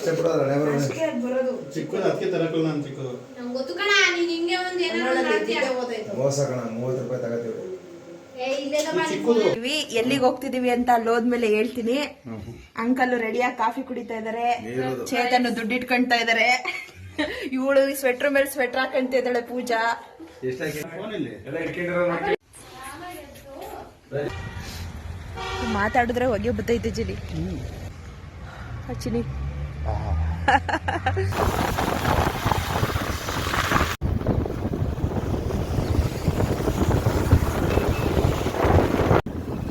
ಅಷ್ಟೇ ಬಿಡು ಅದ್ರ ಹಣೆ. ಅಷ್ಟೇ ಅದ್ ಬರೋದು. ಚಿಕ್ಕದು ಅದಕ್ಕೆ ತರಕಲ್ಲ ನಾನು ಚಿಕ್ಕದು. ಗೊತ್ತು ಕಣ ನೀನ್ ಹಿಂಗೆ ಒಂದ್ ಏನೋ ಒಂದ್ ಕನ್ನಡದಲ್ಲಿ ಮಾಡ್ತೀಯ. ಮೋಸ ಕಣ ಮೂವತ್ತು ರೂಪಾಯಿ ತಗೋತೀವಿ. ಏ ಇಲ್ಲೆಲ್ಲ ಮಾಡಿ ಎಲ್ಲಿಗೆ ಹೋಗ್ತಿದೀವಿ ಅಂತ ಅಲ್ಲಿ ಹೋದ್ಮೇಲೆ ಹೇಳ್ತೀನಿ. ಅಂಕಲ್ ರೆಡಿಯಾಗಿ ಕಾಫಿ ಕುಡಿತಾ ಇದಾರೆ. ಚೇತನ್ ದುಡ್ಡು ಇಟ್ಕೊಂತಾ ಇದಾರೆ. ಇವಳು ಸ್ವೆಟರ್ ಮೇಲೆ ಸ್ವೆಟರ್ ಹಾಕೊಂತ ಇದ್ದಾಳೆ ಪೂಜಾ. ಮಾತಾಡಿದ್ರೆ ಹೊಗೆ ಬತ್ತೈತೆ ಜಿಲಿ. ಹಚ್ಚಿನಿ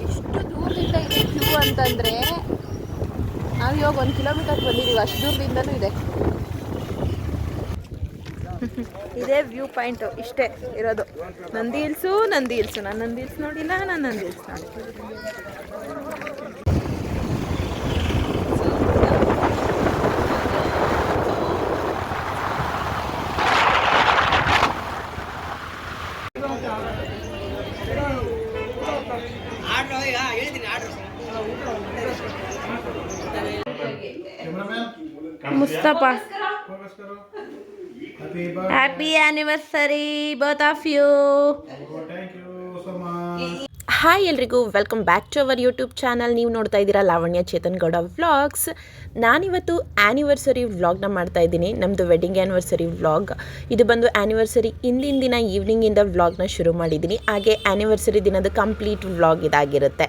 ಎಷ್ಟು ದೂರದಿಂದ ಇದೆ ಕ್ಯೂ ಅಂತಂದ್ರೆ ನಾವು ಇವಾಗ ಒಂದು ಕಿಲೋಮೀಟರ್ ಬಂದಿದ್ದೀವಿ ಅಷ್ಟು ದೂರದಿಂದನೂ ಇದೆ. ಇದೇ ವ್ಯೂ ಪಾಯಿಂಟ್ ಇಷ್ಟೇ ಇರೋದು. Nandi hills Nandi hills. ನಾನು ನಂದಿ ಹಿಲ್ಸ್ ನೋಡಿಲ್ಲ, ನಾನು ನಂದಿ ಹಿಲ್ಸ್ ನೋಡಿ Mustafa happy happy anniversary both of you hi ಎಲ್ರಿಗೂ welcome back to our YouTube channel ನೀವು ನೋಡ್ತಾ ಇದ್ದೀರಾ ಲಾವಣ್ಯ ಚೇತನ್ ಗೌಡ ವ್ಲಾಗ್ಸ್ ನಾನಿವತ್ತು ಆ್ಯನಿವರ್ಸರಿ ವ್ಲಾಗ್ನ ಮಾಡ್ತಾ ಇದ್ದೀನಿ. ನಮ್ಮದು ವೆಡ್ಡಿಂಗ್ ಆ್ಯನಿವರ್ಸರಿ ವ್ಲಾಗ್ ಇದು ಬಂದು ಆ್ಯನಿವರ್ಸರಿ ಹಿಂದಿನ ದಿನ ಈವ್ನಿಂಗಿಂದ ವ್ಲಾಗ್ನ ಶುರು ಮಾಡಿದ್ದೀನಿ. ಹಾಗೆ ಆ್ಯನಿವರ್ಸರಿ ದಿನದ ಕಂಪ್ಲೀಟ್ ವ್ಲಾಗ್ ಇದಾಗಿರುತ್ತೆ.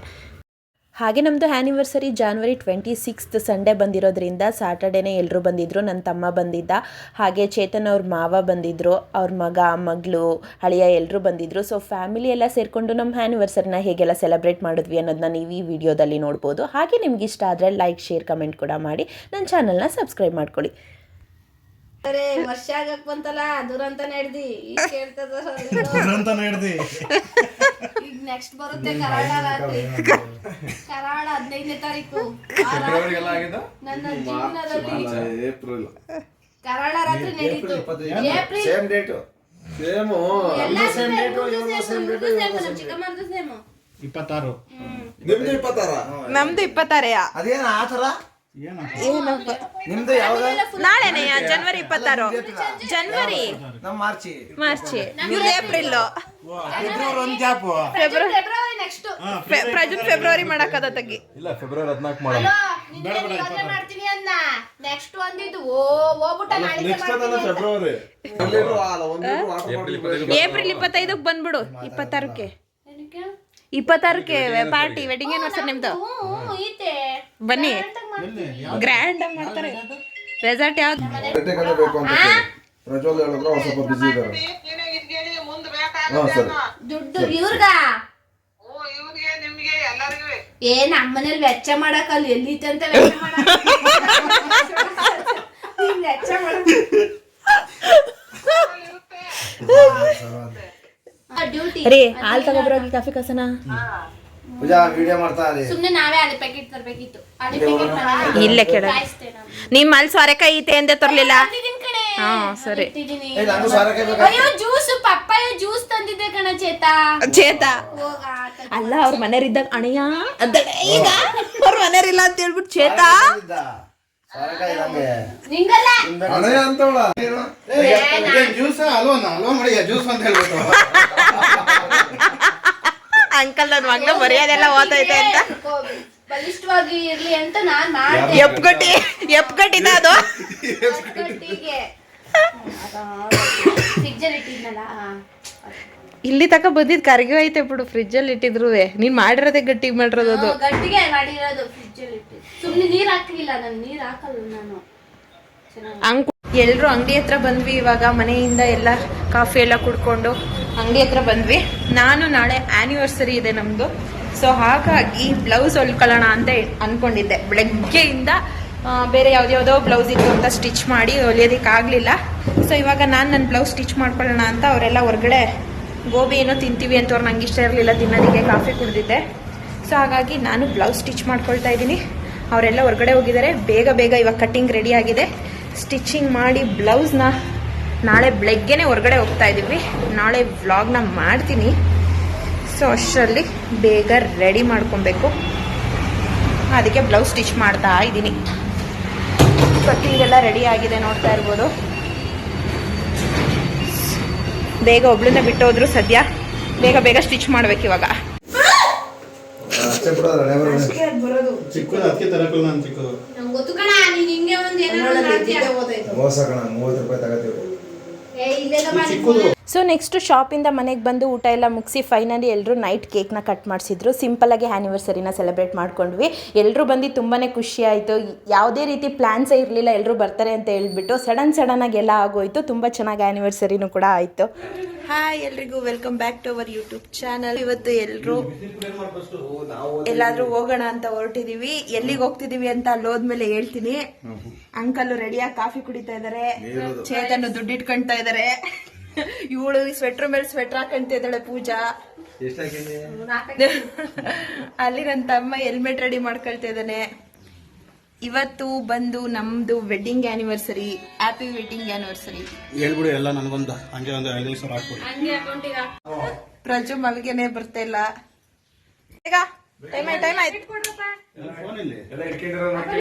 ಹಾಗೆ ನಮ್ಮದು anniversary January twenty sixth Sunday ಬಂದಿರೋದ್ರಿಂದ ಸ್ಯಾಟರ್ಡೇನೇ ಎಲ್ಲರೂ ಬಂದಿದ್ದರು ನನ್ನ ತಮ್ಮ ಬಂದಿದ್ದ ಹಾಗೆ ಚೇತನ್ ಅವ್ರ ಮಾವ ಬಂದಿದ್ದರು ಅವ್ರ ಮಗ ಮಗಳು ಹಳೆಯ ಎಲ್ಲರೂ ಬಂದಿದ್ದರು ಸೊ ಫ್ಯಾಮಿಲಿ ಎಲ್ಲ ಸೇರಿಕೊಂಡು ನಮ್ಮ ಆ್ಯನಿವರ್ಸರಿನ ಹೇಗೆಲ್ಲ ಸೆಲೆಬ್ರೇಟ್ ಮಾಡಿದ್ವಿ ಅನ್ನೋದನ್ನ ನೀವು ಈ ವಿಡಿಯೋದಲ್ಲಿ ನೋಡ್ಬೋದು. ಹಾಗೆ ನಿಮ್ಗೆ ಇಷ್ಟ ಆದರೆ ಲೈಕ್ ಶೇರ್ ಕಮೆಂಟ್ ಕೂಡ ಮಾಡಿ. ನನ್ನ ಚಾನಲ್ನ ಸಬ್ಸ್ಕ್ರೈಬ್ ಮಾಡ್ಕೊಳ್ಳಿ. ಅರೆ ವರ್ಷ ಆಗಕ್ ಬಂತಲ್ಲ ದುರಂತ ನಡೆದಿ ಈಗ ಕೇಳ್ತದ ದುರಂತ ನೆಕ್ಸ್ಟ್ ಬರುತ್ತೆ ಕರಾಳ ರಾತ್ರಿ. ಕರಾಳ ಹದಿನೈದನೇ ತಾರೀಕು. ನನ್ನ ಜೀವನದಲ್ಲಿ. ಏಪ್ರಿಲ್. ಕರಾಳ ರಾತ್ರಿ ನಡೀತು. ಏಪ್ರಿಲ್. Same date. ಸೇಮು ಎಲ್ಲ ಸೇಮ್ ನಮ್ಮ ಚಿಕ್ಕಮ್ಮಂದು ಸೇಮ್. ಇಪ್ಪತ್ತಾರು. ನಿಮ್ದು ಇಪ್ಪತ್ತಾರ? ನಮ್ದು ಇಪ್ಪತ್ತಾರೆಯ? ಅದೇನ ಆ ತರ ನಿಮ್ದು ಯಾವಾಗ? ನಾಳೆನೆಯ? ಜನವರಿ ಇಪ್ಪತ್ತಾರು. ಜನವರಿ. ನಮ್ಮ ಮಾರ್ಚಿ. ಮಾರ್ಚ್. ಇವ್ರು ಏಪ್ರಿಲ್. ಫೆಬ್ರವರಿ ಒಂದ್ ಗ್ಯಾಪು. ಫೆಬ್ರವರಿ ನೆಕ್ಸ್ಟ್ ಪ್ರಜೆಂಟ್ ಫೆಬ್ರವರಿ ಮಾಡಕ್ಕದ ತಗ್ಗಿ. ಇಲ್ಲ ಫೆಬ್ರವರಿ ಹದಿನಾಲ್ಕು ಮಾಡೋಣ ಅಲೋ ನಿನ್ನೆ ಮದ್ವೆ ಮಾಡ್ತೀನಿ ಅಂದ ನೆಕ್ಸ್ಟ್ ಒಂದಿದ್ದು. ಓ ಹೋಗ್ಬಿಟ್ಟ ನಾಳೆ ಫೆಬ್ರವರಿ ಏಪ್ರಿಲ್ ಇಪ್ಪತ್ತೈದಕ್ಕೆ ಬಂದ್ಬಿಡು ಇಪ್ಪತ್ತಾರಕ್ಕೆ. ಇಪ್ಪತ್ತಾರಕ್ಕೆ ಪಾರ್ಟಿ ವೆಡ್ಡಿಂಗ್ ಆನಿವರ್ಸರಿ ನಿಮ್ದು. ಬನ್ನಿ. ಗ್ರ್ಯಾಂಡ್ ಆಗಿ ಮಾಡ್ತಾರೆ. ರೆಸಾರ್ಟ್ ಯಾವ್ದು? ಬೇಕು ಅಂತ ಪ್ರಜ್ವಲ್ ಹೇಳಿದ್ರು ಅವ್ರು ಸ್ವಲ್ಪ ಬಿಸಿ ಇದ್ದಾರೆ. ಹಾಂ ಸರಿ. ದುಡ್ಡು ಇವ್ರಗ? ಏ ನಮ್ಮನೇಲಿ ವೆಚ್ಚ ಮಾಡಕ್ಕಲ್ಲಿ ಎಲ್ಲಿತ್ತಂತ ವೆಚ್ಚ ವೆಚ್ಚ ಮಾಡಕ್ ರೀ ಹಾಲು ತಗೊಬ್ರೋಗಿ ಕಾಫಿ ಕಸನ ಪೂಜಾ ವಿಡಿಯೋ ಮಾಡ್ತಾ ಇದೆ ಸುಮ್ನೆ ನಾವೇ ಅದೇ ಪ್ಯಾಕೆಟ್ ತರ್ಬೇಕಿತ್ತು ಅದೇ ಪ್ಯಾಕೆಟ್ ಇಲ್ಲೇ ಕೆಳ. ನಿಮ್ಮ ಅಲ್ಲಿ ಸೊರೆಕಾಯಿ ಐತೆ ಅಂದೆ ತರ್ಲಿಲ್ಲ. ಹಾ, ಸರಿ. ಅಯ್ಯೋ ಜ್ಯೂಸ್ ಪಪ್ಪಾಯ ಜ್ಯೂಸ್ ತಂದಿದ್ದೆ ಕಣ ಚೇತಾ. ಅಲ್ಲ ಅವ್ರ ಮನೆಯವ್ರಿದ್ದಾಗ ಅಣಯ್ಯ ಅಂತ ಈಗ ಅವ್ರ ಮನೆಯವ್ರಿಲ್ಲ ಅಂತ ಹೇಳ್ಬಿಟ್ಟು ಚೇತಾ ಹಣೆ ಅಂತವಳ. ಜ್ಯೂಸ್? ಅಲ್ವಾನ ಅಲ್ವಾ ಮಾಡಿ? ಜ್ಯೂಸ್ ಅಂತ ಹೇಳ್ಬಿಟ್ಟು. ಅಂಕಲ್ ನನ್ನ ಮಗ್ನ ಬರೆಯೋದೆಲ್ಲ ಓದೈತೆ ಅಂತ. ಬಲಿಷ್ಠವಾಗಿ ಇರ್ಲಿ ಅಂತ ನಾನ್ ಮಾಡ್ದೆ. ಎಪ್ಗಟ್ಟಿ ಎಪ್ಗಟ್ಟಿದ ಅದು? ಇಲ್ಲಿ ತಕ ಬಂದಿದ್ ಕರ್ಗಿ ಐತೆ ಬಿಡು ಫ್ರಿಜ್ ಅಲ್ಲಿ ಇಟ್ಟಿದ್ರು ನೀನ್ ಮಾಡಿರೋದೇ ಗಟ್ಟಿಗೆ ಮಾಡಿರೋದು ಅದು. ಗಟ್ಟಿಗೆ ಮಾಡಿರೋದು ಫ್ರಿಜ್ಜಲ್ಲಿ ಇಟ್ಟಿದ್ದು. ಸುಮ್ನೆ ನೀರ್ ಹಾಕ್ಲಿಲ್ಲ ನಾನು, ನೀರ್ ಹಾಕಲ್ಲ ನಾನು. ಅಂಗಡಿ ಹತ್ರ ಬಂದ್ವಿ ಇವಾಗ, ಮನೆಯಿಂದ ಎಲ್ಲ ಕಾಫಿ ಎಲ್ಲ ಕುಡ್ಕೊಂಡು ಅಂಗಡಿ ಹತ್ರ ಬಂದ್ವಿ. ನಾನು ನಾಳೆ ಆನಿವರ್ಸರಿ ಇದೆ ನಮ್ದು. ಸೊ ಹಾಗಾಗಿ ಬ್ಲೌಸ್ ಹೊಲ್ಕೊಳ್ಳೋಣ ಅಂತ ಅನ್ಕೊಂಡಿದ್ದೆ. ಬೆಳಗ್ಗೆಯಿಂದ ಬೇರೆ ಯಾವ್ದ್ಯಾವ್ದೋ ಬ್ಲೌಸ್ ಇತ್ತು ಅಂತ ಸ್ಟಿಚ್ ಮಾಡಿ ಹೊಲಿಯೋದಕ್ಕಾಗಲಿಲ್ಲ. ಸೊ ಇವಾಗ ನಾನು ನನ್ನ ಬ್ಲೌಸ್ ಸ್ಟಿಚ್ ಮಾಡ್ಕೊಳ್ಳೋಣ ಅಂತ ಅವರೆಲ್ಲ ಹೊರಗಡೆ ಗೋಬಿ ಏನೋ ತಿಂತೀವಿ ಅಂತ ಅವ್ರು ನಂಗೆ ಇಷ್ಟ ಇರಲಿಲ್ಲ, ತಿನ್ನೋದಕ್ಕೆ ಕಾಫಿ ಕುಡಿದಿದ್ದೆ. ಸೊ ಹಾಗಾಗಿ ನಾನು ಬ್ಲೌಸ್ ಸ್ಟಿಚ್ ಮಾಡ್ಕೊಳ್ತಾ ಇದ್ದೀನಿ. ಅವರೆಲ್ಲ ಹೊರಗಡೆ ಹೋಗಿದ್ದಾರೆ. ಬೇಗ ಬೇಗ ಇವಾಗ ಕಟ್ಟಿಂಗ್ ರೆಡಿ ಆಗಿದೆ. ಸ್ಟಿಚಿಂಗ್ ಮಾಡಿ ಬ್ಲೌಸ್ನ ನಾಳೆ ಬೆಳಗ್ಗೆನೆ ಹೊರಗಡೆ ಹೋಗ್ತಾ ಇದ್ದೀವಿ. ನಾಳೆ ವ್ಲಾಗ್ನ ಮಾಡ್ತೀನಿ. ಸೊ ಅಷ್ಟರಲ್ಲಿ ಬೇಗ ರೆಡಿ ಮಾಡ್ಕೊಬೇಕು. ಅದಕ್ಕೆ ಬ್ಲೌಸ್ ಸ್ಟಿಚ್ ಮಾಡ್ತಾ ಇದ್ದೀನಿ. ಕಟ್ಟಿಂಗ್ ಎಲ್ಲ ರೆಡಿ ಆಗಿದೆ ನೋಡ್ತಾ ಇರ್ಬೋದು. ಬೇಗ ಒಬ್ಳನ್ನ ಬಿಟ್ಟೋದ್ರು ಸದ್ಯ. ಬೇಗ ಬೇಗ ಸ್ಟಿಚ್ ಮಾಡ್ಬೇಕು ಇವಾಗ. ಚಿಕ್ಕದು ಅದಕ್ಕೆ ತರಕಲ್ಲ ನಾನು ಚಿಕ್ಕದು. ನಮ್ಗೆ ಗೊತ್ತು ಕಣ ನೀನ್ ಹಿಂಗೆ ಒಂದ್ ಮಾಡ್ತೀಯ. ಮೋಸ ಕಣ ಮೂವತ್ತು ರೂಪಾಯಿ ತಗೋತೀವಿ. ಏ ಇಲ್ಲೆಲ್ಲ ಮಾಡಿ. ಚಿಕ್ಕದು. ಸೊ ನೆಕ್ಸ್ಟ್ ಶಾಪಿಂದ ಮನೆಗೆ ಬಂದು ಊಟ ಎಲ್ಲ ಮುಗಿಸಿ ಫೈನಲಿ ಎಲ್ಲರೂ ನೈಟ್ ಕೇಕ್ನ ಕಟ್ ಮಾಡಿಸಿದ್ರು. ಸಿಂಪಲಾಗಿ ಆ್ಯನಿವರ್ಸರಿನ ಸೆಲೆಬ್ರೇಟ್ ಮಾಡ್ಕೊಂಡ್ವಿ. ಎಲ್ಲರೂ ಬಂದು ತುಂಬಾ ಖುಷಿ ಆಯಿತು. ಯಾವುದೇ ರೀತಿ ಪ್ಲ್ಯಾನ್ಸೇ ಇರಲಿಲ್ಲ ಎಲ್ಲರೂ ಬರ್ತಾರೆ ಅಂತ ಹೇಳ್ಬಿಟ್ಟು ಸಡನ್ ಸಡನ್ನಾಗಿ ಎಲ್ಲ ಆಗೋಯಿತು. ತುಂಬ ಚೆನ್ನಾಗಿ ಆ್ಯನಿವರ್ಸರಿನೂ ಕೂಡ ಆಯಿತು. ಹಾಯ್ ಎಲ್ರಿಗೂ welcome back to our YouTube channel ಇವತ್ತು ಎಲ್ಲರೂ ಎಲ್ಲಾದ್ರೂ ಹೋಗೋಣ ಅಂತ ಹೊರಟಿದೀವಿ. ಎಲ್ಲಿಗೆ ಹೋಗ್ತಿದೀವಿ ಅಂತ ಅಲ್ಲಿ ಹೋದ್ಮೇಲೆ ಹೇಳ್ತೀನಿ. ಅಂಕಲ್ ರೆಡಿಯಾಗಿ ಕಾಫಿ ಕುಡಿತಾ ಇದಾರೆ. ಚೇತನ್ ದುಡ್ಡು ಇಟ್ಕೊಂತ ಇದಾರೆ. ಇವಳು ಸ್ವೆಟರ್ ಮೇಲೆ ಸ್ವೆಟರ್ ಹಾಕೊಂತ ಇದ್ದಾಳೆ ಪೂಜಾ. ಅಲ್ಲಿ ನನ್ನ ತಮ್ಮ ಹೆಲ್ಮೆಟ್ ರೆಡಿ ಮಾಡ್ಕೊಳ್ತಾ ಇದ್ದಾನೆ. ಇವತ್ತು ಬಂದು ನಮ್ದು wedding anniversary happy wedding anniversary ಹೇಳ್ಬಿಡಿ ಎಲ್ಲ ನನಗೊಂದು ಹಂಗೆ ಒಂದು ಐದು ಸಾವಿರ ಹಾಕ್ಬಿಡಿ. ಹಂಗೆ ಅಕೌಂಟಿಗೆ ಹಾಕು. ಪ್ರಜು ಮಲ್ಗೆನೆ ಬರ್ತಾ ಇಲ್ಲ. ಈಗ ಟೈಮ್ ಆಯ್ತು ಟೈಮ್ ಆಯ್ತು. ಎಲ್ಲ ಇಟ್ಕೊಂಡಿರೋ ನೋಡಿ.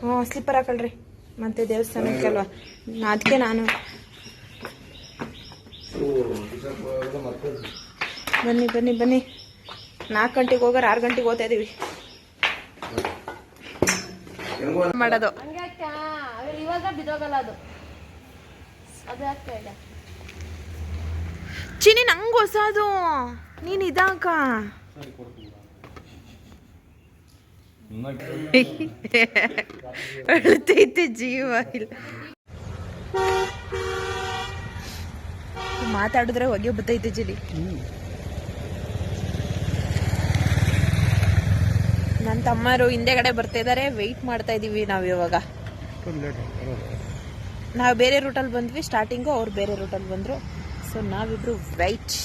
ಹ್ಞೂ ಸ್ಲಿಪ್ಪರ್ ಹಾಕೊಳ್ರಿ. ಮತ್ತೆ ದೇವಸ್ಥಾನಕ್ಕೆ ಅಲ್ವಾ ಅದಕ್ಕೆ ನಾನು ಬನ್ನಿ ಬನ್ನಿ ಬನ್ನಿ. ನಾಲ್ಕು ಗಂಟೆಗೆ ಹೋಗೋರು ಆರು ಗಂಟೆಗೆ ಹೋಗ್ತಾ ಇದೀವಿ. ಮಾಡೋದು. ಚಿನಿ ನಂಗೆ ಹೊಸದು. ನೀನು ಇದಾಕ? ಅಳ್ತೈತೆ ಜೀವ ಇಲ್ಲ. ಮಾತಾಡಿದ್ರೆ ಹೊಗೆ ಬತ್ತೈತೆ ಚಿನಿ ನನ್ನ ತಮ್ಮರು ಹಿಂದೆಗಡೆ ಬರ್ತಾ ಇದಾರೆ ವೆಯ್ಟ್ ಮಾಡ್ತಾ ಇದೀವಿ ನಾವು ಇವಾಗ. ನಾವು ಬೇರೆ ರೂಟಲ್ಲಿ ಬಂದ್ವಿ ಸ್ಟಾರ್ಟಿಂಗು ಅವ್ರು ಬೇರೆ ರೂಟಲ್ಲಿ ಬಂದರು. ಸೊ ನಾವಿಬ್ರು ವೆಯ್ಟ್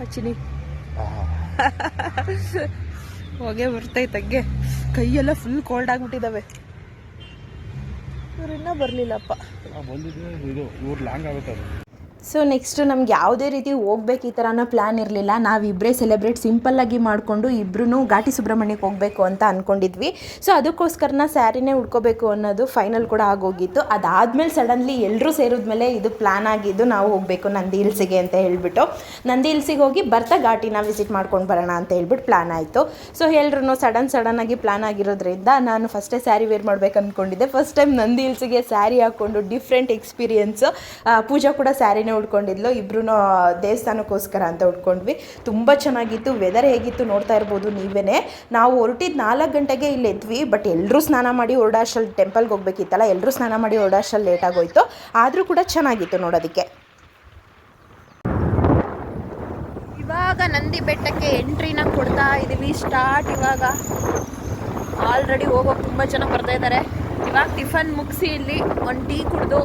ಹಚ್ಚಿನಿ ಹೊಗೆ ಬರ್ತೈತೆ ಹಂಗೆ. ಕೈಯೆಲ್ಲ ಫುಲ್ ಕೋಲ್ಡ್ ಆಗಿಬಿಟ್ಟಿದ್ದಾವೆ ಇವ್ರು ಇನ್ನೂ ಬರಲಿಲ್ಲಪ್ಪ ಸೊ ನೆಕ್ಸ್ಟ್ ನಮ್ಗೆ ಯಾವುದೇ ರೀತಿ ಹೋಗ್ಬೇಕು ಈ ಥರ ಅನ್ನೋ ಪ್ಲ್ಯಾನ್ ಇರಲಿಲ್ಲ ನಾವಿಬ್ಬರೇ ಸೆಲೆಬ್ರೇಟ್ ಸಿಂಪಲ್ಲಾಗಿ ಮಾಡಿಕೊಂಡು ಇಬ್ಬರೂ ಘಾಟಿ ಸುಬ್ರಹ್ಮಣ್ಯಕ್ಕೆ ಹೋಗಬೇಕು ಅಂತ ಅಂದ್ಕೊಂಡಿದ್ವಿ ಸೊ ಅದಕ್ಕೋಸ್ಕರನ ಸ್ಯಾರಿನೇ ಉಡ್ಕೋಬೇಕು ಅನ್ನೋದು ಫೈನಲ್ ಕೂಡ ಆಗೋಗಿತ್ತು. ಅದಾದಮೇಲೆ ಸಡನ್ಲಿ ಎಲ್ಲರೂ ಸೇರಿದ್ಮೇಲೆ ಇದು ಪ್ಲ್ಯಾನ್ ಆಗಿದ್ದು ನಾವು ಹೋಗಬೇಕು ನಂದಿ ಹಿಲ್ಸಿಗೆ ಅಂತ ಹೇಳ್ಬಿಟ್ಟು. ನಂದಿ ಹಿಲ್ಸಿಗೆ ಹೋಗಿ ಬರ್ತಾ ಘಾಟಿನ ವಿಸಿಟ್ ಮಾಡ್ಕೊಂಡು ಬರೋಣ ಅಂತ ಹೇಳ್ಬಿಟ್ಟು ಪ್ಲ್ಯಾನ್ ಆಯಿತು. ಸೊ ಎಲ್ಲರೂ ಸಡನ್ ಸಡನ್ನಾಗಿ ಪ್ಲ್ಯಾನ್ ಆಗಿರೋದ್ರಿಂದ ನಾನು ಫಸ್ಟೇ ಸ್ಯಾರಿ ವೇರ್ ಮಾಡ್ಬೇಕು ಅಂದ್ಕೊಂಡಿದ್ದೆ ಫಸ್ಟ್ ಟೈಮ್ ನಂದಿ ಹಿಲ್ಸಿಗೆ ಸ್ಯಾರಿ ಹಾಕ್ಕೊಂಡು ಡಿಫ್ರೆಂಟ್ ಎಕ್ಸ್ಪೀರಿಯನ್ಸು ಪೂಜಾ ಕೂಡ ಸ್ಯಾರಿನೇ ಉಟ್ಕೊಂಡಿದ್ಲು ಇಬ್ರು ದೇವಸ್ಥಾನಕ್ಕೋಸ್ಕರ ಅಂತ ಉಟ್ಕೊಂಡ್ವಿ ತುಂಬ ಚೆನ್ನಾಗಿತ್ತು. ವೆದರ್ ಹೇಗಿತ್ತು ನೋಡ್ತಾ ಇರ್ಬೋದು ನೀವೇ ನಾವು ಹೊರಟಿದ್ದು ನಾಲ್ಕು ಗಂಟೆಗೆ ಇಲ್ಲಿ ಎದ್ವಿ ಬಟ್ ಎಲ್ಲರೂ ಸ್ನಾನ ಮಾಡಿ ಓಡಾಶಲ್ಲಿ ಟೆಂಪಲ್ಗೆ ಹೋಗ್ಬೇಕಿತ್ತಲ್ಲ ಎಲ್ಲರೂ ಸ್ನಾನ ಮಾಡಿ ಓಡಾಶಲ್ಲಿ ಲೇಟ್ ಆಗೋಯ್ತು. ಆದರೂ ಕೂಡ ಚೆನ್ನಾಗಿತ್ತು ನೋಡೋದಕ್ಕೆ. ಇವಾಗ ನಂದಿ ಬೆಟ್ಟಕ್ಕೆ ಎಂಟ್ರಿನ ಕೊಡ್ತಾ ಇದ್ದೀವಿ ಸ್ಟಾರ್ಟ್ ಇವಾಗ. ಆಲ್ರೆಡಿ ಹೋಗೋಕೆ ತುಂಬ ಜನ ಬರ್ತಾ ಇದ್ದಾರೆ. ಇವಾಗ ಟಿಫನ್ ಮುಗಿಸಿ ಇಲ್ಲಿ ಒಂದು ಟೀ ಕುಡಿದು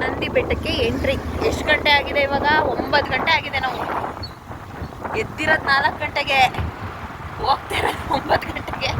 ನಂದಿ ಬೆಟ್ಟಕ್ಕೆ ಎಂಟ್ರಿ. ಎಷ್ಟು ಗಂಟೆ ಆಗಿದೆ ಇವಾಗ? ಒಂಬತ್ತು ಗಂಟೆ ಆಗಿದೆ ನಾವು. ಎದ್ದಿರೋದು ನಾಲ್ಕು ಗಂಟೆಗೆ. ಹೋಗ್ತಿರೋದು ಒಂಬತ್ತು ಗಂಟೆಗೆ.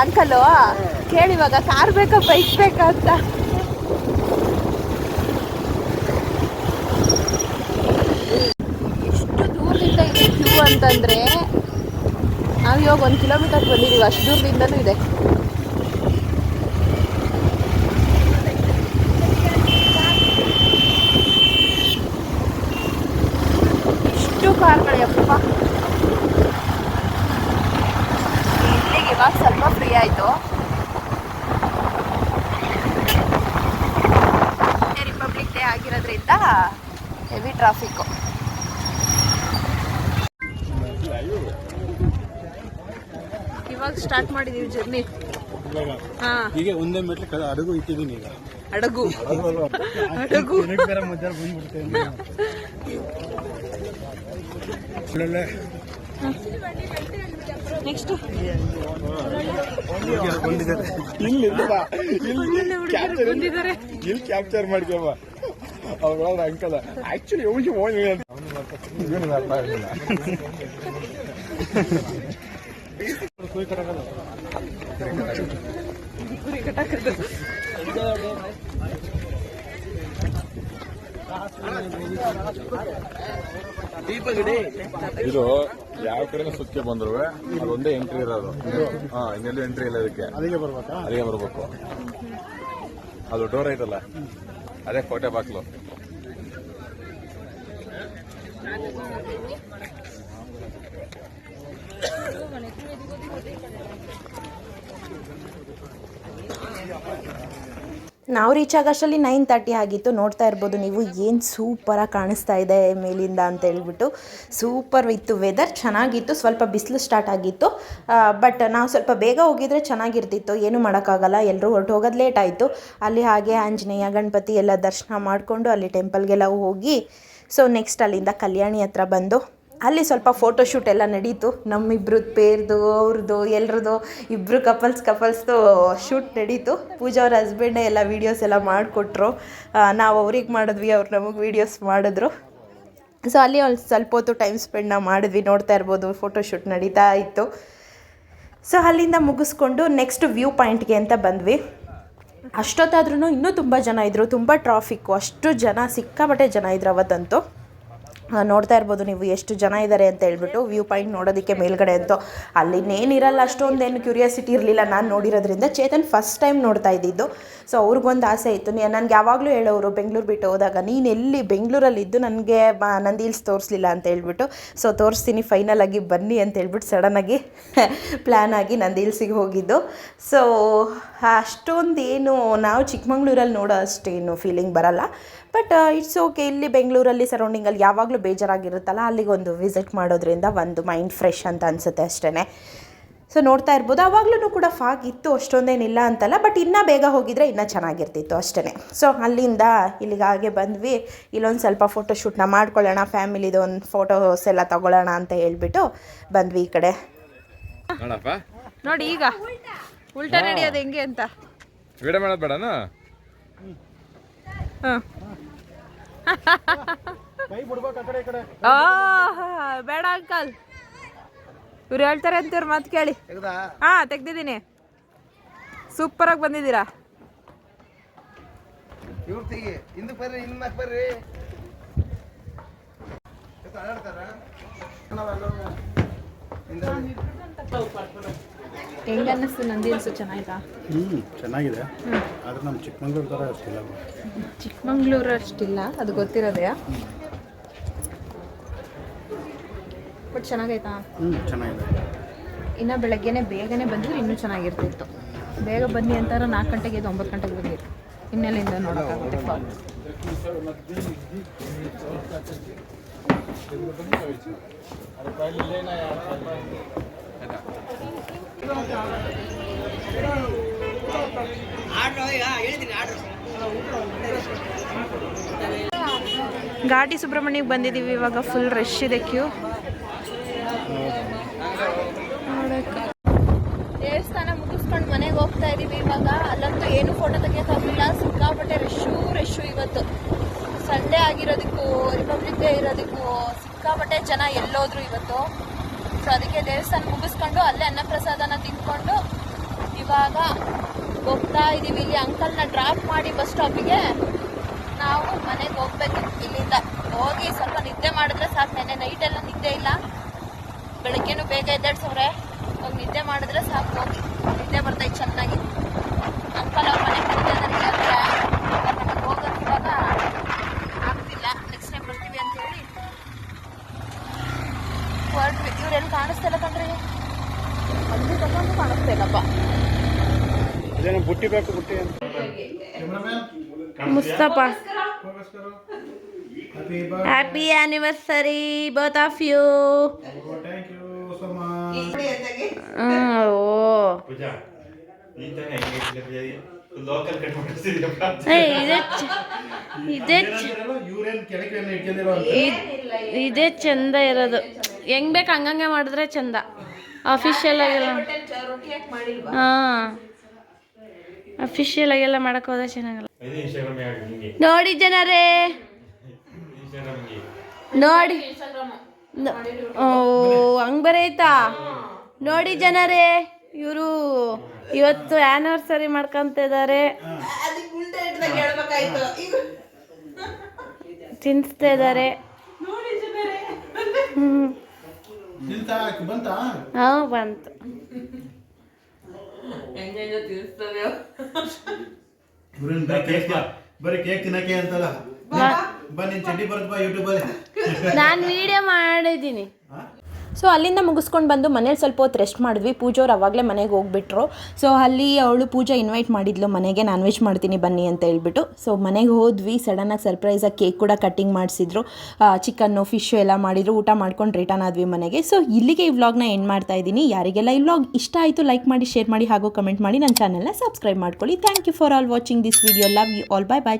ಅಂತಿತ್ತಲ್ಲ ಅಂಕಲು? ಕೇಳಿ ಇವಾಗ, ಕಾರ್ ಬೇಕಾ ಬೈಕ್ ಬೇಕಾ ಅಂತ. ಎಷ್ಟು ದೂರದಿಂದ ಇದೆ ಕ್ಯೂ ಅಂತಂದ್ರೆ, ನಾವು ಇವಾಗ ಒಂದು ಕಿಲೋಮೀಟರ್ ಬಂದಿದ್ದೀವಿ ಅಷ್ಟು ದೂರದಿಂದನೂ ಇದೆ. ಇಷ್ಟು ಕಾರ್ಗಳಿಯಪ್ಪ ಇಲ್ಲಿಗೆ ಇವಾಗ ಸ್ವಲ್ಪ ಆಯಿತು. ರಿಪಬ್ಲಿಕ್ ಡೇ ಆಗಿರೋದ್ರಿಂದ ಹೆವಿ ಟ್ರಾಫಿಕ್ಕು ಇವಾಗ ಸ್ಟಾರ್ಟ್ ಮಾಡಿದೀವಿ ಜರ್ನಿ ಹಾ. ಈಗ ಒಂದೇ ಮೆಟ್ಲು ಅಡಗು ಇಟ್ಟಿದ್ದೀನಿ ಈಗ. ಅಡಗು ಮಧ್ಯಾಹ್ನ ಬಂದ್ಬಿಡ್ತೇನೆ ನೆಕ್ಸ್ಟ್ ಇಲ್ಲಿ ಬಂದಿದ್ದಾರೆ ಇಲ್ಲಿ ಕ್ಯಾಪ್ಚರ್ ಮಾಡ್ಕೊಬ ಅವ್ರ ಅಂಕಲ ಆಕ್ಚುಲಿ ಹೋಗಿ ಹೋಗಿ ಇದು ಯಾವ ಕಡೆ ಸುಕ್ಕೆ ಬಂದ್ರು ಅದೊಂದೇ ಎಂಟ್ರಿ ಇರೋದು. ಹಾ ಇನ್ನೆಲ್ಲೂ ಎಂಟ್ರಿ ಇಲ್ಲ ಅದಕ್ಕೆ ಅಲ್ಲಿಗೆ ಬರ್ಬೇಕಾ? ಅಲ್ಲಿಗೆ ಬರ್ಬೇಕು. ಅದು ಡೋರ್ ಐತಲ್ಲ ಅದೇ ಕೋಟೆ ಬಾಕ್ಲು ನಾವು ರೀಚ್ ಆಗೋಷ್ಟರಲ್ಲಿ ನೈನ್ ತರ್ಟಿ ಆಗಿತ್ತು. ನೋಡ್ತಾ ಇರ್ಬೋದು ನೀವು ಏನು ಸೂಪರಾಗಿ ಕಾಣಿಸ್ತಾ ಇದೆ ಮೇಲಿಂದ ಅಂತ ಹೇಳ್ಬಿಟ್ಟು. ಸೂಪರ್ ಇತ್ತು ವೆದರ್ ಚೆನ್ನಾಗಿತ್ತು. ಸ್ವಲ್ಪ ಬಿಸಿಲು ಸ್ಟಾರ್ಟ್ ಆಗಿತ್ತು. ಬಟ್ ನಾವು ಸ್ವಲ್ಪ ಬೇಗ ಹೋಗಿದ್ರೆ ಚೆನ್ನಾಗಿರ್ತಿತ್ತು. ಏನು ಮಾಡೋಕ್ಕಾಗಲ್ಲ. ಎಲ್ಲರೂ ಹೊರಟೋಗೋದು ಲೇಟ್ ಆಯಿತು. ಅಲ್ಲಿ ಹಾಗೆ ಆಂಜನೇಯ, ಗಣಪತಿ ಎಲ್ಲ ದರ್ಶನ ಮಾಡಿಕೊಂಡು ಅಲ್ಲಿ ಟೆಂಪಲ್ಗೆಲ್ಲ ಹೋಗಿ. ಸೊ ನೆಕ್ಸ್ಟ್ ಅಲ್ಲಿಂದ ಕಲ್ಯಾಣಿ ಹತ್ರ ಬಂದು ಅಲ್ಲಿ ಸ್ವಲ್ಪ ಫೋಟೋ ಶೂಟ್ ಎಲ್ಲ ನಡೀತು. ನಮ್ಮಿಬ್ರದ್ದು ಪೇರ್ದು ಅವ್ರದ್ದು ಎಲ್ರದ್ದು ಇಬ್ಬರು ಕಪಲ್ಸ್ ಕಪಲ್ಸ್ದು ಶೂಟ್ ನಡೀತು. ಪೂಜಾ ಅವ್ರ ಹಸ್ಬೆಂಡೇ ಎಲ್ಲ ವೀಡಿಯೋಸ್ ಎಲ್ಲ ಮಾಡಿಕೊಟ್ರು. ನಾವು ಅವ್ರಿಗೆ ಮಾಡಿದ್ವಿ, ಅವ್ರು ನಮಗೆ ವೀಡಿಯೋಸ್ ಮಾಡಿದ್ರು. ಸೊ ಅಲ್ಲಿ ಒಂದು ಸ್ವಲ್ಪ ಹೊತ್ತು ಟೈಮ್ ಸ್ಪೆಂಡ್ ನಾವು ಮಾಡಿದ್ವಿ, ನೋಡ್ತಾ ಇರ್ಬೋದು ಫೋಟೋ ಶೂಟ್ ನಡೀತಾ ಇತ್ತು. ಸೊ ಅಲ್ಲಿಂದ ಮುಗಿಸ್ಕೊಂಡು ನೆಕ್ಸ್ಟ್ ವ್ಯೂ ಪಾಯಿಂಟ್ಗೆ ಅಂತ ಬಂದ್ವಿ. ಅಷ್ಟೊತ್ತಾದ್ರೂ ಇನ್ನೂ ತುಂಬ ಜನ ಇದ್ದರು ತುಂಬ ಟ್ರಾಫಿಕ್ಕು ಅಷ್ಟು ಜನ, ಸಿಕ್ಕಾಪಟ್ಟೆ ಜನ ಇದ್ರು ಅವತ್ತಂತೂ. ನೋಡ್ತಾ ಇರ್ಬೋದು ನೀವು ಎಷ್ಟು ಜನ ಇದ್ದಾರೆ ಅಂತ ಹೇಳ್ಬಿಟ್ಟು ವ್ಯೂ ಪಾಯಿಂಟ್ ನೋಡೋದಕ್ಕೆ ಮೇಲ್ಗಡೆ ಅಂತ. ಅಲ್ಲಿ ಇನ್ನೇನಿರಲ್ಲ, ಅಷ್ಟೊಂದೇನು ಕ್ಯೂರಿಯಾಸಿಟಿ ಇರಲಿಲ್ಲ. ನಾನು ನೋಡಿರೋದ್ರಿಂದ ಚೇತನ್ ಫಸ್ಟ್ ಟೈಮ್ ನೋಡ್ತಾ ಇದ್ದಿದ್ದು. ಸೊ ಅವ್ರಿಗೊಂದು ಆಸೆ ಇತ್ತು. ನನಗೆ ಯಾವಾಗಲೂ ಹೇಳೋರು, ಬೆಂಗಳೂರು ಬಿಟ್ಟು ಹೋದಾಗ, ನೀನು ಎಲ್ಲಿ ಬೆಂಗಳೂರಲ್ಲಿ ಇದ್ದು ನನಗೆ ನಂದಿಲ್ಸ್ ತೋರಿಸ್ಲಿಲ್ಲ ಅಂತ ಹೇಳ್ಬಿಟ್ಟು ಸೊ ತೋರಿಸ್ತೀನಿ ಫೈನಲ್ ಆಗಿ ಬನ್ನಿ ಅಂತ ಹೇಳ್ಬಿಟ್ಟು ಸಡನ್ನಾಗಿ ಪ್ಲ್ಯಾನ್ ಆಗಿ ನಂದಿ ಹಿಲ್ಸಿಗೆ ಹೋಗಿದ್ದು. ಸೊ ಅಷ್ಟೊಂದೇನು ನಾವು ಚಿಕ್ಕಮಂಗ್ಳೂರಲ್ಲಿ ನೋಡೋ ಅಷ್ಟೇನು ಫೀಲಿಂಗ್ ಬರಲ್ಲ. ಬಟ್ ಇಟ್ಸ್ ಓಕೆ ಇಲ್ಲಿ ಬೆಂಗಳೂರಲ್ಲಿ ಸರೌಂಡಿಂಗಲ್ಲಿ ಯಾವಾಗಲೂ ಬೇಜಾರಾಗಿರುತ್ತಲ್ಲ ಅಲ್ಲಿಗೊಂದು ವಿಸಿಟ್ ಮಾಡೋದ್ರಿಂದ ಒಂದು ಮೈಂಡ್ ಫ್ರೆಶ್ ಅಂತ ಅನಿಸುತ್ತೆ ಅಷ್ಟೇ ಸೊ ನೋಡ್ತಾ ಇರ್ಬೋದು. ಆವಾಗಲೂ ಕೂಡ ಫಾಗ್ ಇತ್ತು ಅಷ್ಟೊಂದೇನಿಲ್ಲ ಅಂತಲ್ಲ ಬಟ್ ಇನ್ನೂ ಬೇಗ ಹೋಗಿದ್ರೆ ಇನ್ನೂ ಚೆನ್ನಾಗಿರ್ತಿತ್ತು ಅಷ್ಟೇ ಸೊ ಅಲ್ಲಿಂದ ಇಲ್ಲಿಗೆ ಹಾಗೆ ಬಂದ್ವಿ. ಇಲ್ಲೊಂದು ಸ್ವಲ್ಪ ಫೋಟೋಶೂಟ್ನ ಮಾಡ್ಕೊಳ್ಳೋಣ ಫ್ಯಾಮಿಲಿದು ಒಂದು ಫೋಟೋಸ್ ಎಲ್ಲ ತಗೊಳ್ಳೋಣ ಅಂತ ಹೇಳ್ಬಿಟ್ಟು ಬಂದ್ವಿ ಈ ಕಡೆ. ನೋಡಪ್ಪ. ನೋಡಿ ಈಗ. ಉಲ್ಟಾ ನಡೆಯೋದು ಹೆಂಗೆ ಅಂತ. ವಿಡಿಯೋ ಮಾಡೋದು ಬೇಡನಾ? ಹಾಂ ಕೈ ಬಿಡ್ಬೇಕು ಆ ಕಡೆ ಈ ಕಡೆ ಆಹಾ, ಬೇಡ ಅಂಕಲ್. ಇವ್ರು ಹೇಳ್ತಾರೆ ಅಂತ ಇವ್ರ ಮಾತು ಕೇಳಿ. ಹಾ ತೆಗ್ದಿದ್ದೀನಿ. ಆಗಿ ಬಂದಿದ್ದೀರಾ? ಇವ್ರು ತೆಗಿ. ಹಿಂದಕ್ಕೆ ಬರ್ರಿ ಹಿಂದಕ್ಕೆ ಬರ್ರಿ. ಹೆಂಗ ಅನ್ನಿಸ್ತು ನಂದಿ ಅನ್ಸು ಚೆನ್ನಾಯ್ತಾ ಹ್ಞೂ ಚೆನ್ನಾಗಿದೆ. ಆದ್ರೆ ನಮ್ಮ ಚಿಕ್ಕಮಂಗ್ಳೂರು ಥರ ಅಷ್ಟಿಲ್ಲ. ಚಿಕ್ಕಮಂಗ್ಳೂರು ಅಷ್ಟಿಲ್ಲ ಅದು ಗೊತ್ತಿರೋದೆಯಾ ಬಟ್ ಚೆನ್ನಾಗೈತಾ? ಹ್ಞೂ ಚೆನ್ನಾಗಿದೆ. ಇನ್ನು ಬೆಳಗ್ಗೆನೆ ಬೇಗನೆ ಬಂದಿದ್ರೆ ಇನ್ನೂ ಚೆನ್ನಾಗಿರ್ತಿತ್ತು. ಬೇಗ ಬನ್ನಿ ಅಂತಾರೆ ನಾಲ್ಕು ಗಂಟೆಗೆ ಇದು ಒಂಬತ್ತು ಗಂಟೆಗೆ ಬಂದಿತ್ತು ಇನ್ನೆಲ್ಲಿಂದ ನೋಡೋಕ್ಕಾಗುತ್ತೆ ಫಾಲ್ ಘಾಟಿ ಸುಬ್ರಹ್ಮಣ್ಯಕ್ಕೆ ಬಂದಿದ್ದೀವಿ, ಇವಾಗ ಫುಲ್ ರಶ್ ಇದೆ ಕ್ಯೂ ದೇವಸ್ಥಾನ ಮುಗಿಸ್ಕೊಂಡು ಮನೆಗೆ ಹೋಗ್ತಾ ಇದೀವಿ ಇವಾಗ. ಅಲ್ಲಂತೂ ಏನು ಫೋಟೋ ತೆಗಿಯೋಕ್ಕಾಗಲಿಲ್ಲ. ಸಿಕ್ಕಾಪಟ್ಟೆ ರಶ್ಶು ರಶ್ಶು ಇವತ್ತು. ಸಂಡೇ ಆಗಿರೋದಕ್ಕೂ ರಿಪಬ್ಲಿಕ್ ಡೇ ಇರೋದಕ್ಕೂ ಸಿಕ್ಕಾಪಟ್ಟೆ ಜನ ಎಲ್ಲೋದ್ರು ಇವತ್ತು. ಸೊ ಅದಕ್ಕೆ ದೇವಸ್ಥಾನ ಮುಗಿಸ್ಕೊಂಡು ಅಲ್ಲೇ ಅನ್ನಪ್ರಸಾದನ ತಿಂದ್ಕೊಂಡು ಇವಾಗ ಹೋಗ್ತಾ ಇದೀವಿ. ಇಲ್ಲಿ ಅಂಕಲ್ನ ಡ್ರಾಪ್ ಮಾಡಿ ಬಸ್ ಸ್ಟಾಪಿಗೆ ನಾವು ಮನೆಗೆ ಹೋಗ್ಬೇಕು ಇಲ್ಲಿಂದ. ಹೋಗಿ ಸ್ವಲ್ಪ ನಿದ್ದೆ ಮಾಡಿದ್ರೆ ಸಾಕು. ನೆನ್ನೆ ನೈಟ್ ಎಲ್ಲ ನಿದ್ದೆ ಇಲ್ಲ. ಬೆಳಗ್ಗೆನೂ ಬೇಗ ಎದ್ದೇಳ್ಸವ್ರೆ. ಒಂದು ನಿದ್ದೆ ಮಾಡಿದ್ರೆ ಸಾಕು. ಹೋಗಿ. ನಿದ್ದೆ ಬರ್ತಾಯಿತ್ತು ಚೆನ್ನಾಗಿ. ಅಂಕಲ್ ಅವ್ರ ಮನೆ ಅಲ್ಲಿ ತಗೊಂಡು ಕಾಣಿಸ್ತಾ ಇಲ್ಲಪ್ಪ ಅದೇನೋ ಬುಟ್ಟಿ ಬೇಕು ಬುಟ್ಟಿ ಅಂತ. Mustafa. Happy anniversary both of you ಓ. ಏ, ಇದೇ ಚ- ಇದೇ ಚ- ಇದ್- ಇದೇ ಚಂದ ಇರೋದು. ಹೆಂಗ್ ಬೇಕು ಹಂಗಂಗೆ ಮಾಡಿದ್ರೆ ಚಂದ. ಅಫಿಷಿಯಲ್ ಆಗೆಲ್ಲ. ಹಾ. ಅಫಿಷಿಯಲ್ ಆಗೆಲ್ಲ ಮಾಡಕ್ ಹೋದ್ರೆ ಚೆನ್ನಾಗಲ್ಲ. ನೋಡಿ ಜನರೇ. ನೋಡಿ. ಓ ಹಂಗ್ ಬರೈತಾ ನೋಡಿ ಜನರೇ ಇವರು ಇವತ್ತು ಆನಿವರ್ಸರಿ ಮಾಡ್ಕೊಂತ ಇದ್ದಾರೆ ತಿನ್ಸ್ತಾ ಇದ್ದಾರೆ ಹಾ ಬಂತು. ಬರೀ ಕೇಕ್ ತಿನ್ನಕ್ಕೆ ಅಂತಲ್ಲ. ಬನ್ನಿ ಚಡ್ಡಿ ಬರುತ್ತೆ ಬಾ ಯೂಟ್ಯೂಬ್ ಅಲ್ಲಿ. ನಾನು ವಿಡಿಯೋ ಮಾಡಿದ್ದೀನಿ. ಸೊ ಅಲ್ಲಿಂದ ಮುಗಿಸ್ಕೊಂಡು ಬಂದು ಮನೇಲಿ ಸ್ವಲ್ಪ ಹೊತ್ತು ರೆಸ್ಟ್ ಮಾಡಿದ್ವಿ. ಪೂಜೋರು ಅವಾಗಲೇ ಮನೆಗೆ ಹೋಗ್ಬಿಟ್ರು. ಸೊ ಅಲ್ಲಿ ಅವಳು ಪೂಜಾ ಇನ್ವೈಟ್ ಮಾಡಿದ್ಲು. ಮನೆಗೆ ನಾನ್ ವೆಜ್ ಮಾಡ್ತೀನಿ ಬನ್ನಿ ಅಂತ ಹೇಳ್ಬಿಟ್ಟು. ಸೊ ಮನೆಗೆ ಹೋದ್ವಿ. ಸಡನ್ನಾಗಿ ಸರ್ಪ್ರೈಸಾಗಿ ಕೇಕ್ ಕೂಡ ಕಟ್ಟಿಂಗ್ ಮಾಡಿಸಿದ್ರು. ಚಿಕನ್ನು ಫಿಶ್ ಎಲ್ಲ ಮಾಡಿದ್ರು. ಊಟ ಮಾಡ್ಕೊಂಡು ರಿಟರ್ನ್ ಆದ್ವಿ ಮನೆಗೆ. ಸೊ ಇಲ್ಲಿಗೆ ಈ ವ್ಲಾಗ್ನ ಎಂಡ್ ಮಾಡ್ತಾ ಇದ್ದೀನಿ. ಯಾರಿಗೆಲ್ಲ ಈ ವ್ಲಾಗ್ ಇಷ್ಟ ಆಯಿತು ಲೈಕ್ ಮಾಡಿ ಶೇರ್ ಮಾಡಿ ಹಾಗೂ ಕಮೆಂಟ್ ಮಾಡಿ ನನ್ನ ಚಾನಲ್ನ ಸಬ್ಸ್ಕ್ರೈಬ್ ಮಾಡ್ಕೊಳ್ಳಿ. Thank you for all watching this video love you all bye bye